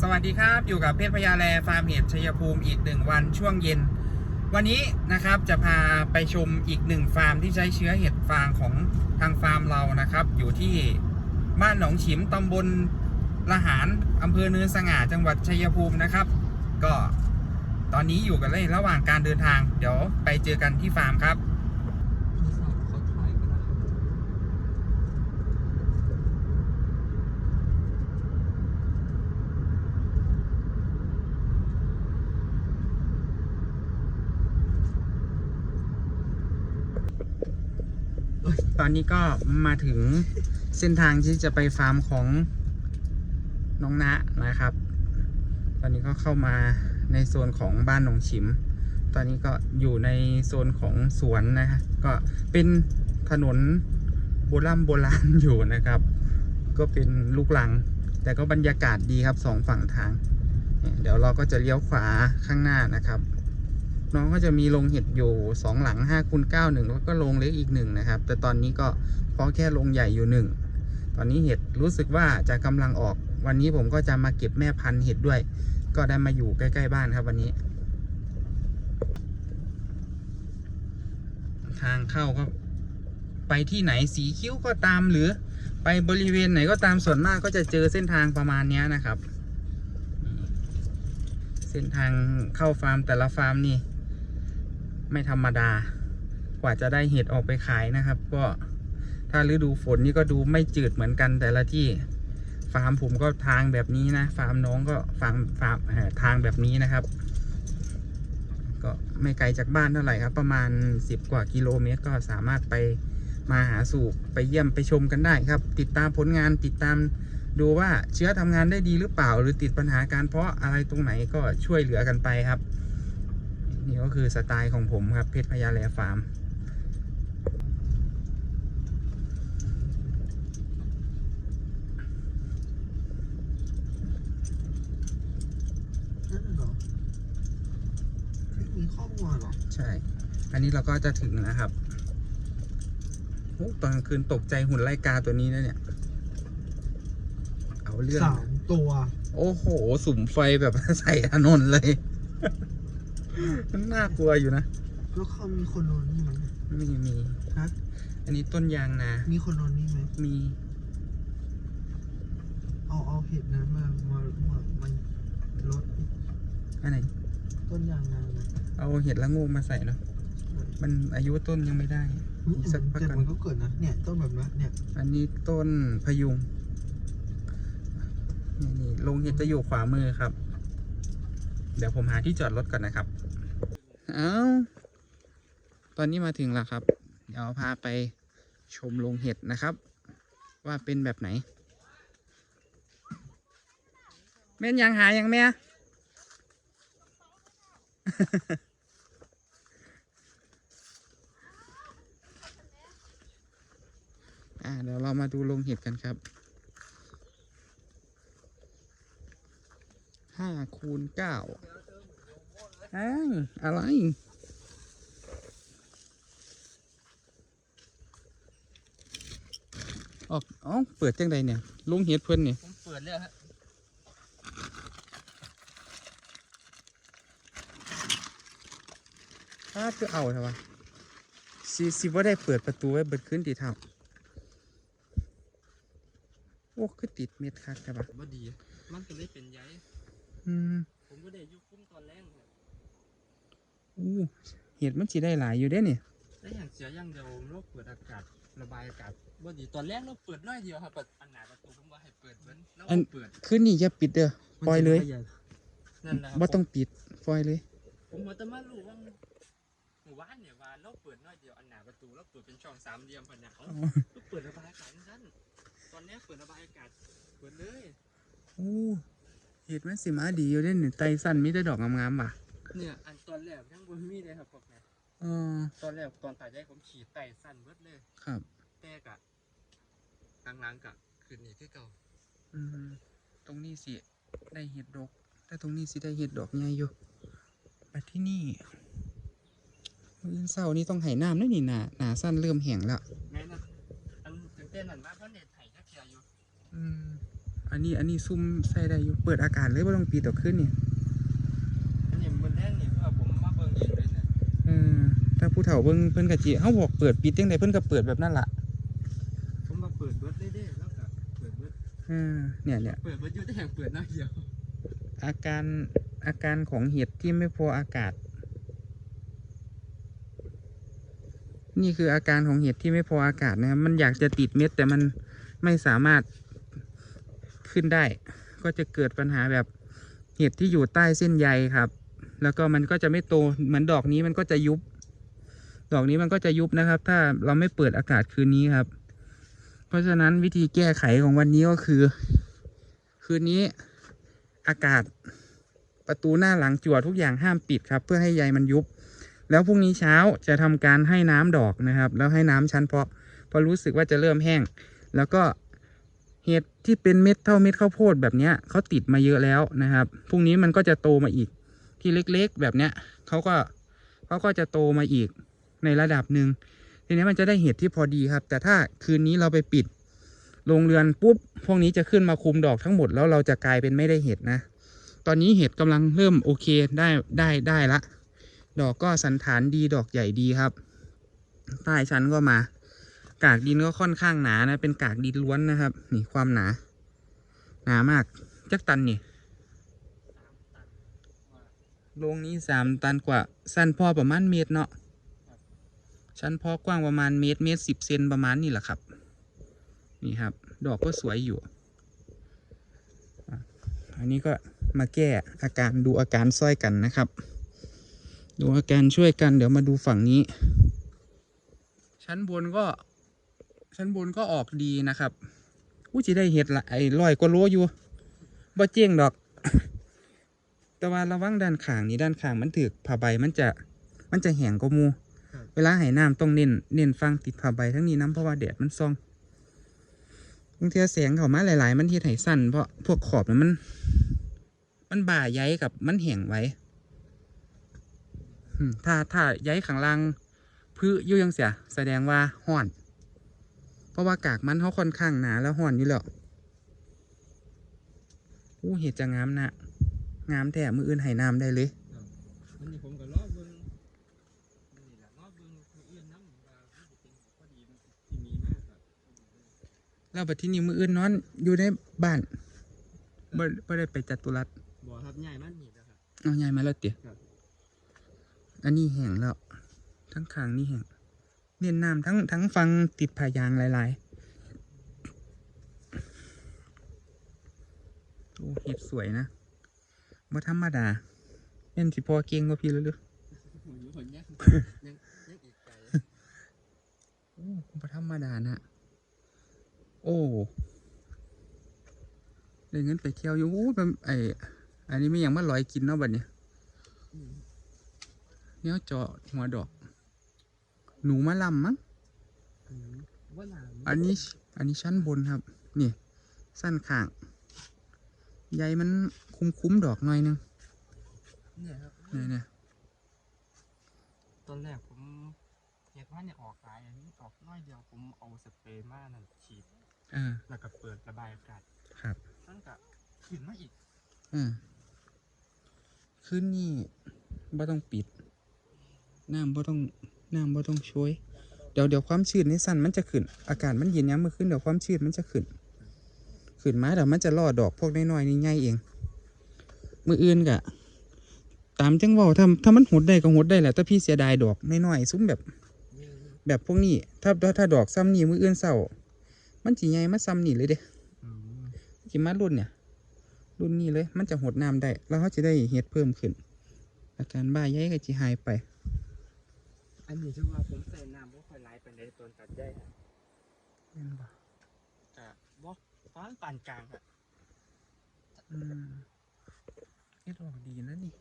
สวัสดีครับอยู่กับเพชรพญาแลฟาร์มเห็ดชัยภูมิอีกหนึ่งวันช่วงเย็น วันนี้นะครับจะพาไปชมอีกหนึ่งฟาร์มที่ใช้เชื้อเห็ดฟางของทางฟาร์มเรานะครับ อยู่ที่บ้านหนองฉิมตำบลละหารอำเภอเนินสง่าจังหวัดชัยภูมินะครับ ก็ตอนนี้อยู่กันเลยระหว่างการเดินทาง เดี๋ยวไปเจอกันที่ฟาร์มครับ พี่สาวเขาถ่ายกันนะครับ ตอนนี้ก็มาถึงเส้นทางที่จะไปฟาร์มของน้องณะนะครับ ตอนนี้ก็เข้ามาในโซนของบ้านหนองฉิม ตอนนี้ก็อยู่ในโซนของสวนนะครับก็เป็นถนนโบราณโบราณอยู่นะครับ ก็เป็นลูกลัง แต่ก็บรรยากาศดีครับสองฝั่งทาง เดี๋ยวเราก็จะเลี้ยวขวาข้างหน้านะครับ น้องก็จะมีโรงเห็ดอยู่สองหลัง5คูณ9หนึ่งแล้วก็โรงเล็กอีกหนึ่งนะครับ แต่ตอนนี้ก็เพราะแค่โรงใหญ่อยู่หนึ่งตอนนี้เห็ดรู้สึกว่าจะกำลังออก วันนี้ผมก็จะมาเก็บแม่พันธุ์เห็ดด้วย ก็ได้มาอยู่ใกล้ๆบ้านครับวันนี้ ทางเข้าก็ไปที่ไหนสีคิ้วก็ตามหรือไปบริเวณไหนก็ตามส่วนมากก็จะเจอเส้นทางประมาณนี้นะครับ เส้นทางเข้าฟาร์มแต่ละฟาร์มนี่ ไม่ธรรมดากว่าจะได้เห็ดออกไปขายนะครับ ก็ถ้าฤดูฝนนี่ก็ดูไม่จืดเหมือนกันแต่ละที่ฟาร์มผมก็ทางแบบนี้นะ ฟาร์มน้องก็ฟาร์มฟาร์มทางแบบนี้นะครับ ก็ไม่ไกลจากบ้านเท่าไหร่ครับ ประมาณ 10 กว่ากิโลเมตร ก็สามารถไปมาหาสู่ไปเยี่ยมไปชมกันได้ครับ ติดตามผลงานติดตามดูว่าเชื้อทำงานได้ดีหรือเปล่า หรือติดปัญหาการเพาะอะไรตรงไหนก็ช่วยเหลือกันไปครับ นี่ก็คือสไตล์ของผมครับเพชรพญาแลฟาร์มนั่นน่ะเหรอมีข้อมูลเหรอใช่ อันนี้เราก็จะถึงนะครับโอ้ตอนกลางคืนตกใจหุ่นไล่กาตัวนี้นะเนี่ย เอาเรื่องสามตัว โอ้โห สุ่มไฟแบบใส่ถนนเลย มันน่ากลัวอยู่นะแล้วเขามีคนนอนนี่ไหมไม่มี ฮะอันนี้ต้นยางนา มีคนนอนนี่ไหมมี เอาเอาเห็ดนั้นมามามามาลดอันไหน ต้นยางนาเลยเอาเห็ดละโงูมาใส่เนาะ มันอายุต้นยังไม่ได้อีกสักพักแต่กันมันก็เกิดนะเนี่ยต้นแบบนี้เนี่ยอันนี้ต้นพยุง นี่นี่โรงเห็ดจะอยู่ขวามือครับ เดี๋ยวผมหาที่จอดรถก่อนนะครับ เอาตอนนี้มาถึงแล้วครับ เดี๋ยวพาไปชมโรงเห็ดนะครับ ว่าเป็นแบบไหน แม่นยังหายังแม่ อ่าเดี๋ยวเรามาดูโรงเห็ดกันครับห้า คูณเก้าอ้าวอะไร ออกอ๋อเปิดจังใดเนี่ยโรงเห็ดเพิ่นเนี่ยผมเปิดเลยฮะถ้าคือเอาใช่ปะสิสิว่าได้เปิดประตูไว้เบิดขึ้นตีเท่าโอ้คือติดเม็ดคักใช่ปะว่าดี มันก็เลยเป็นใยอืม ผมก็ได้ยุคุ้มตอนแรกเลยอู้เห็ดมันสิได้หลายอยู่เด้เนี่ยแล้วอย่างเสียอย่างเดียวโรคเปิดอากาศระบายอากาศว่าดีตอนแรกเราเปิดน้อยเดียวครับเปิดอันหนาประตูผมว่าให้เปิดเหมือนแล้วก็เปิดคืนนี้อย่าปิดเด้อปล่อยเลยนั่นแหละครับบ่ต้องปิดปล่อยเลย ผมว่าแต่มารู้ว่าหมู่บ้านเนี่ยว่าเราเปิดน้อยเดียวอันหนาประตูเราเปิดเป็นช่องสามเหลี่ยมผนังเอาเราเปิดระบายอากาศนั่นตอนนี้เปิดระบายอากาศเปิดเลยอู้ เห็ดมันสิมาดีอยู่เด้เนี่ยไตสั้นมีแต่ดอกงามๆว่ะเนี่ยอันตอนแรกยังบ่มีเลยครับพวกนี้อ๋อตอนแรกตอนถ่ายได้ผมขี่ไต่สั้นเบิดเลยครับ แต่กะหลังๆกะคืนนี้คือเก่าอืมตรงนี้สิได้เห็ดดอกแต่ตรงนี้สิได้เห็ดดอกใหญ่อยู่แต่ที่นี่มื้ออื่นเศร้านี่ต้องไห้น้ำด้วยนี่หนาหนาสั้นเริ่มแห้งแล้วแม่นะอันตื่นเต้นนั่นมากเพราะเน็ตไถ่แค่เทียอยู่ อืม อัอันนี้อันนี้ซุ่มใส่ได้อยู่เปิดอากาศเลยว่าต้องปีต่อขึ้นนี่อันนี้มันแน่นนี่เพื่อผมมาเบิ่งเองเลยนะเออถ้าผู้เฒ่าเบิ่งเพิ่นกะจิเฮาบอกเปิดปิดจังไดเพิ่นก็เปิดแบบนั้นล่ะผมมาเปิดเบิร์ดได้เด้แล้วก็เปิดเบิร์ดเออเนี่ยเนี่ยเปิดเบิร์ดอยู่แต่แห่งเปิดน้อยเดียวอาการอาการของเห็ดที่ไม่พออากาศ นี่คืออาการของเห็ดที่ไม่พออากาศนะครับมันอยากจะติดเม็ดแต่มันไม่สามารถ ขึ้นได้ ก็จะเกิดปัญหาแบบเห็ดที่อยู่ใต้เส้นใยครับ แล้วก็มันก็จะไม่โตเหมือนดอกนี้มันก็จะยุบ ดอกนี้มันก็จะยุบนะครับ ถ้าเราไม่เปิดอากาศคืนนี้ครับ เพราะฉะนั้นวิธีแก้ไขของวันนี้ก็คือ คืนนี้อากาศประตูหน้าหลังจั่วทุกอย่างห้ามปิดครับ เพื่อให้ใยมันยุบ แล้วพรุ่งนี้เช้าจะทำการให้น้ำดอกนะครับ แล้วให้น้ำชั้นเพาะพอรู้สึกว่าจะเริ่มแห้ง แล้วก็ เห็ดที่เป็นเม็ดเท่าเม็ดข้าวโพดแบบเนี้ยเขาติดมาเยอะแล้วนะครับพรุ่งนี้มันก็จะโตมาอีก ที่เล็กๆแบบเนี้ยเขาก็เขาก็จะโตมาอีกในระดับหนึ่งทีนี้มันจะได้เห็ดที่พอดีครับ แต่ถ้าคืนนี้เราไปปิดโรงเรือนปุ๊บพวกนี้จะขึ้นมาคุมดอกทั้งหมดแล้วเราจะกลายเป็นไม่ได้เห็ดนะ ตอนนี้เห็ดกำลังเริ่มโอเคได้ได้ได้ละ ดอกก็สันฐานดีดอกใหญ่ดีครับ ใต้ชั้นก็มา กากดินก็ค่อนข้างหนานะ เป็นกากดินล้วนนะครับ นี่ความหนา หนามาก จักตันนี่โรงนี้สามตันกว่า สั้นพอประมาณเมตรเนาะ ชั้นพอกว้างประมาณเมตรเมตรสิบเซนประมาณนี่แหละครับ นี่ครับ ดอกก็สวยอยู่ อันนี้ก็มาแก้อาการดูอาการซ้อยกันนะครับ ดูอาการช่วยกันเดี๋ยวมาดูฝั่งนี้ ชั้นบนก็ ชั้นบนก็ออกดีนะครับอู้จะได้เห็ดละไอ้ลอยกว่าโลอยู่บ่เจียงดอก แต่ว่าระวังด้านข้างนี่ด้านข้างมันถือผ้าใบมันจะมันจะแห้งกว่าหมูเวลาให้น้ำต้องเน้นเน้นฟังติดผ้าใบทั้งนี้น้ำเพราะว่าแดดมันส่องบางทีแสงเข้ามาหลาย ๆ มันเฮ็ดให้สั้นเพราะพวกขอบน่ะมัน มันบ่าใยกับมันแห้งไว้อืมถ้าถ้าใยข้างล่างพื้อยู่ยังเสีย แสดงว่าห้อน เพราะว่ากากมันเขาค่อนข้างหนาแล้วห้อนอยู่แล้วอู้เห็ดจะงามนะงามแท้มืออื่นให้น้ำได้เลยอันนี้ผมก็รอเบิ่งนี่แหละรอเบิ่งมืออื่นน้ำว่ามันจะเป็นพอดีที่มีมากครับแล้วบัดที่นี่มืออื่นนอนอยู่ในบ้านบ่บ่ได้ไปจัตุรัสบ่ครับใหญ่มากนี่นะครับเอายายมาแล้วเตี๋ยครับอันนี้แห้งแล้ว ทั้งขางนี่แห้ง เน้นน้ำทั้งทั้งฟังติดผายางหลายๆโอ้เห็ดสวยนะบ่ธรรมดาเป็นสิพอเก่งกว่าพี่เลยหรือผมอยู่คนยังยังยังอีกไกลโอ้บ่ธรรมดานะโอ้ได้เงินไปเที่ยวอยู่โอ้แบบไออันนี้ไม่ยังมาลอยกินเนาะบัดเนี้ยเนี่ยเจาะหัวดอก หนูมาลำมั้งอืมว่าหนาอันนี้อันนี้ชั้นบนครับ นี่ สั้นข้างใยมันคุ้มคุ้มๆดอกหน่อยนึงเนี่ยครับเนี่ยเนี่ยตอนแรกผมเห็นว่าเนี่ยออกหลายอันนี้ออกน้อยเดียวผมเอาสเปรย์มานั่นฉีดอ่าแล้วก็เปิดระบายอากาศครับนั่นก็ขึ้นมาอีกอ่าขึ้นนี่บ่ต้องปิดน้ำบ่ต้อง น้ำบ่ต้องช่วย เดี๋ยวเดี๋ยวความชื้นในสั้นมันจะขึ้น อากาศมันเย็นย้ำมือขึ้นเดี๋ยวความชื้นมันจะขึ้น ขึ้นมาเดี๋ยวมันจะล่อดอกพวกน้อยๆนี่ง่ายเอง มืออื่นกะ ตามจังว่าถ้าถ้ามันหดได้ก็หดได้แหละแต่พี่เสียดายดอกน้อยๆซุ้มแบบ แบบพวกนี้ ถ้าถ้าดอกซ้ำนี่มืออื่นเศร้า มันจีใหญ่มาซ้ำนี่เลยเด้อจีมารุ่นเนี่ย รุ่นนี้เลย มันจะหดน้ำได้ แล้วเขาจะได้เห็ดเพิ่มขึ้น อาการบ้าใหญ่ก็จะหายไป อันนี้ชื่อว่าผมใส่น้ำบ่ค่อยไหลไปในตอนตัดใยครับก็บ่ฟ้าปานกลางครับอืมเฮ็ดออกดีนะนี่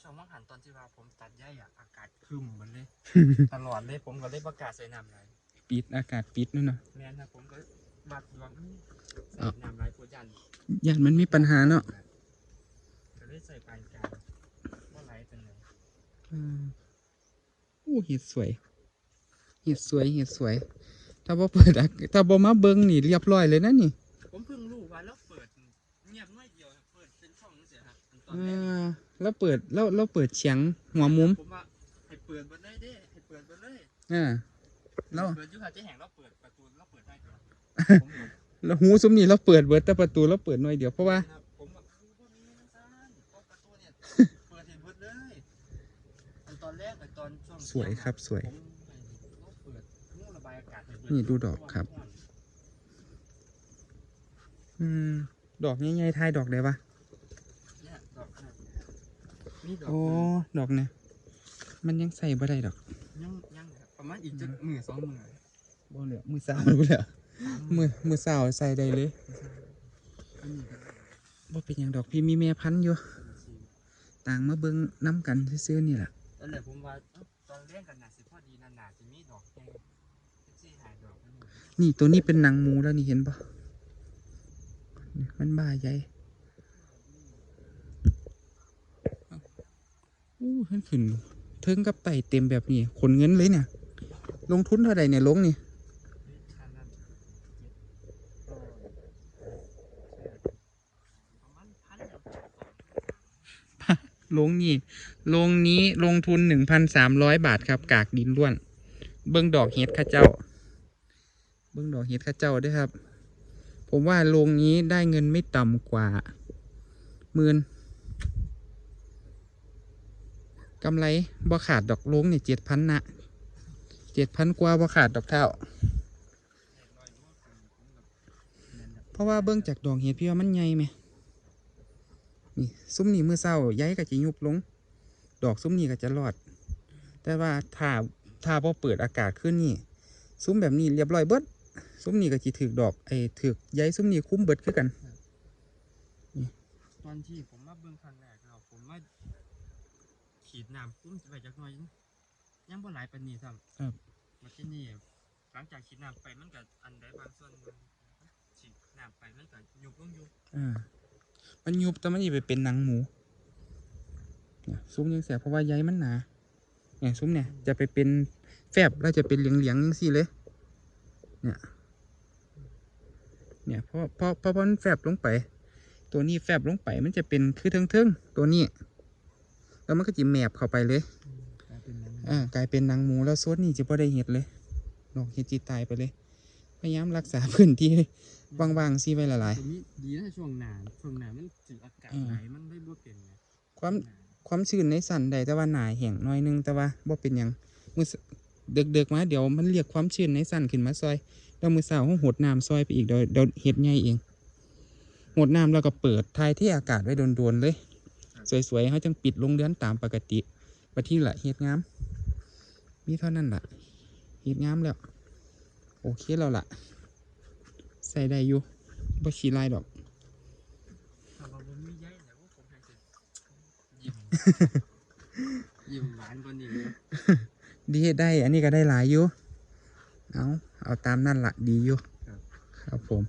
ช่วงว่างหันตอนที่ว่าผมตัดใยอะอากาศครึมหมดเลย ตลอดเลยผมก็เลยประกาศใส่น้ำไหลปิดอากาศปิดนู่นเนาะแม่นนะผมก็บัดดวงอื้อใส่อ้าวน้ำไหลผู้ยันยานมันมีปัญหาเนาะก็เลยใส่ปานกลางว่าไหลเป็นไงอืมโอ้ เห็ดสวย เห็ดสวย เห็ดสวย ถ้าบ่เปิดอะถ้าบ่มาเบิ่งนี่เรียบร้อยเลยนะนี่ ผมเพิ่งรู้ว่าเราเปิดเงียบน้อยเดียวครับเปิดเป็นช่องเสียครับตอนเอแรกอแล้วเปิดแล้วแล้วเปิดเฉียงหัวมุม ผมว่าให้เปิดเบิดเลยเด้ให้เปิดเบิดเลยเออแล้ว เปิดอยุคาเจ๊แห่งเราเปิดประตูเราเปิดได้เดียวผมบอกแล้วหูซุ้มนี่เราเปิดเบิดแต่ประตูเราเปิดหน่อยเดียวเพราะว่า ครับผมแบบอู้บ่มีนะซ่านเพราะประตูเนี่ย สวยครับสวยผมเราเปิดนู่นระบายอากาศให้เบิดนี่ดูดอกครับ อืม ดอกใหญ่ๆทายดอกได้ปะเนี่ยดอกครับมีดอกโอ้ ดอกเนี่ย มันยังใส่บ่ได้ดอก ยังยังครับประมาณอีกจะมือสองมือบ่เหลือมือสาวรู้แล้วมือมือสาวใส่ได้เลยอันนี้ก็บ่เป็นหยังดอกพี่มีแม่พันธุ์อยู่เป็นสีต่างมาเบิ่งน้ำกันซื่อๆนี่แหละตอนแรกผมว่าเอ้า ตอนเลี้ยงกันน่ะสิพอดีนานๆจะมีดอกแก่ที่หายดอกนั่นเองนี่ตัวนี้เป็นหนังหมูแล้วนี่เห็นปะนี่มันบ้าใหญ่อู้ขึ้นขึ้นเทิงกับไตเต็มแบบนี้ขนเงินเลยเนี่ย ลงทุนเท่าไหร่เนี่ยลงนี่ ค่านั้นเจ็ดก็ประมาณพันเดียว ลงนี่ลงนี้ลงทุนหนึ่งพันสามร้อยบาทครับ กากดินล้วน เบิ้องดอกเห็ดข้าเจ้า เบิ้องดอกเห็ดข้าเจ้าด้วยครับ ผมว่าลงนี้ได้เงินไม่ต่ำกว่าหมื่นกำไรบ่ขาดดอกลงเนี่ยเจ็ดพันนะเจ็ดพันกว่าบ่ขาดดอกเท่า เพราะว่าเบิ้องจากดอกเห็ดพี่ว่ามันใหญ่ไหม นี่ซุ้มนี่มือเศร้าย้ายก็จะยุบลง ดอกซุ้มนี่ก็จะรอด แต่ว่าถ้าถ้าพอเปิดอากาศขึ้นนี่ ซุ้มแบบนี้เรียบร้อยเบิดซุ้มนี่ก็จะถือดอกไอ้ถือย้ายซุ้มนี่คุ้มเบิดคือกัน ตอนที่ผมมาเบิ่งครั้งแรกครับผมมาขีดน้ำคุ้มไปจักหน่อยยังบ่หลายปานนี้ซ้ำครับมาที่นี่หลังจากขีดน้ำไปมันก็อันใดบางส่วนมันฉีดน้ำไปมันก็ยุบลงอยู่อ่า มันยุบแต่มันจะไปเป็นหนังหมูเนี่ยซุ้มยังเสียเพราะว่าใยมันหนาเนี่ยซุ้มเนี่ยจะไปเป็นแฟบแล้วจะเป็นเหลียงๆยังสี่เลย เนี่ย เนี่ยเพราะเพราะเพราะมันแฟบลงไป ตัวนี้แฟบลงไปมันจะเป็นคือเทิงๆตัวนี้ แล้วมันก็จะแมบเข้าไปเลยกลายเป็นนั้นอ่ากลายเป็นหนังหมูแล้วซดนี่จะพอได้เห็ดเลยดอกเห็ดจีตายไปเลย พยายามรักษาพื้นที่ว่างๆซีไว้ละลายตัวนี้ดีนะช่วงหนาวช่วงหนาวมันถืออากาศอืมไหลมันได้บ่เป็นไงความหนาวความชื้นในสันใดแต่ว่าหนาแห้งหน้อยนึงแต่ว่าบ่เป็นหยังมือสเดึกๆมาเดี๋ยวมันเรียกความชื้นในสันขึ้นมาซอยแล้วมือสาวห้องหดน้ำซอยไปอีกเดี๋ยวเดี๋ยวเห็ดใหญ่เองหดน้ำแล้วก็เปิดทายที่อากาศไว้โดนๆเลย สวยๆเขาจังปิดลงเดือนตามปกติไปที่ละเห็ดงามมีเท่านั้นละเห็ดงามแล้ว โอเคแล้วล่ะ ใส่ได้อยู่บ่ขี้ลายดอกถ้าว่าบ่มีใยแล้วผมให้สิยิ้มยิ้มหวานกว่านี้เลยดีได้ อันนี้ก็ได้หลายอยู่ เอาเอาตามนั่นละดีอยู่ ครับครับผม